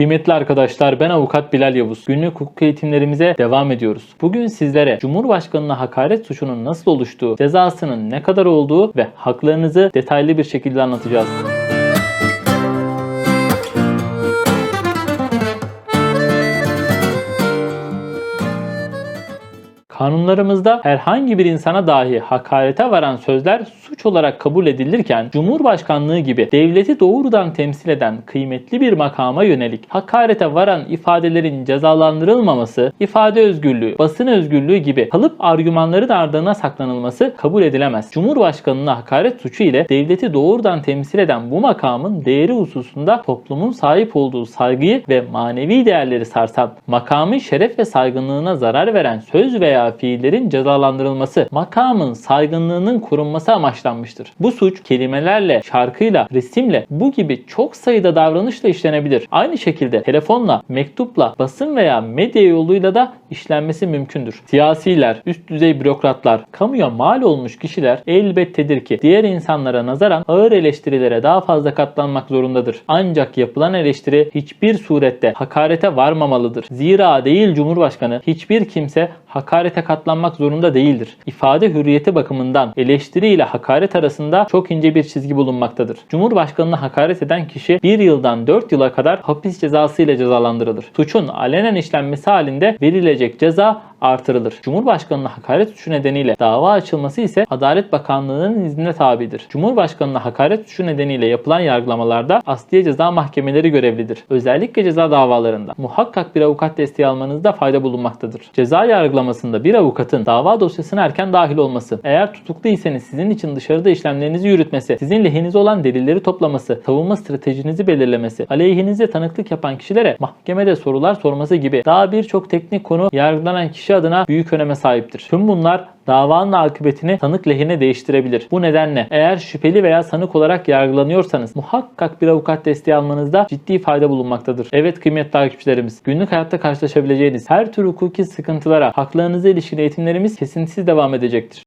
Kıymetli arkadaşlar ben avukat Bilal Yavuz. Günlük hukuk eğitimlerimize devam ediyoruz. Bugün sizlere Cumhurbaşkanına hakaret suçunun nasıl oluştuğu, cezasının ne kadar olduğu ve haklarınızı detaylı bir şekilde anlatacağız. Kanunlarımızda herhangi bir insana dahi hakarete varan sözler suç olarak kabul edilirken Cumhurbaşkanlığı gibi devleti doğrudan temsil eden kıymetli bir makama yönelik hakarete varan ifadelerin cezalandırılmaması, ifade özgürlüğü, basın özgürlüğü gibi kalıp argümanların ardına saklanılması kabul edilemez. Cumhurbaşkanına hakaret suçu ile devleti doğrudan temsil eden bu makamın değeri hususunda toplumun sahip olduğu saygıyı ve manevi değerleri sarsan, makamın şeref ve saygınlığına zarar veren söz veya fiillerin cezalandırılması, makamın saygınlığının korunması amaçlanmıştır. Bu suç kelimelerle, şarkıyla, resimle bu gibi çok sayıda davranışla işlenebilir. Aynı şekilde telefonla, mektupla, basın veya medya yoluyla da işlenmesi mümkündür. Siyasiler, üst düzey bürokratlar, kamuya mal olmuş kişiler elbettedir ki diğer insanlara nazaran ağır eleştirilere daha fazla katlanmak zorundadır. Ancak yapılan eleştiri hiçbir surette hakarete varmamalıdır. Zira değil Cumhurbaşkanı hiçbir kimse hakarete katlanmak zorunda değildir. İfade hürriyeti bakımından eleştiri ile hakaret arasında çok ince bir çizgi bulunmaktadır. Cumhurbaşkanına hakaret eden kişi 1 yıldan 4 yıla kadar hapis cezası ile cezalandırılır. Suçun alenen işlenmesi halinde verilecek ceza artırılır. Cumhurbaşkanına hakaret suçu nedeniyle dava açılması ise Adalet Bakanlığı'nın iznine tabidir. Cumhurbaşkanına hakaret suçu nedeniyle yapılan yargılamalarda asliye ceza mahkemeleri görevlidir. Özellikle ceza davalarında muhakkak bir avukat desteği almanızda fayda bulunmaktadır. Ceza yargılamasında bir avukatın dava dosyasına erken dahil olması, eğer tutukluysanız sizin için dışarıda işlemlerinizi yürütmesi, sizin lehinize olan delilleri toplaması, savunma stratejinizi belirlemesi, aleyhinize tanıklık yapan kişilere mahkemede sorular sorması gibi daha birçok teknik konu yargılanan kişi adına büyük öneme sahiptir. Tüm bunlar davanın akıbetini tanık lehine değiştirebilir. Bu nedenle eğer şüpheli veya sanık olarak yargılanıyorsanız muhakkak bir avukat desteği almanızda ciddi fayda bulunmaktadır. Evet kıymetli takipçilerimiz, günlük hayatta karşılaşabileceğiniz her tür hukuki sıkıntılara, haklarınıza ilişkin eğitimlerimiz kesintisiz devam edecektir.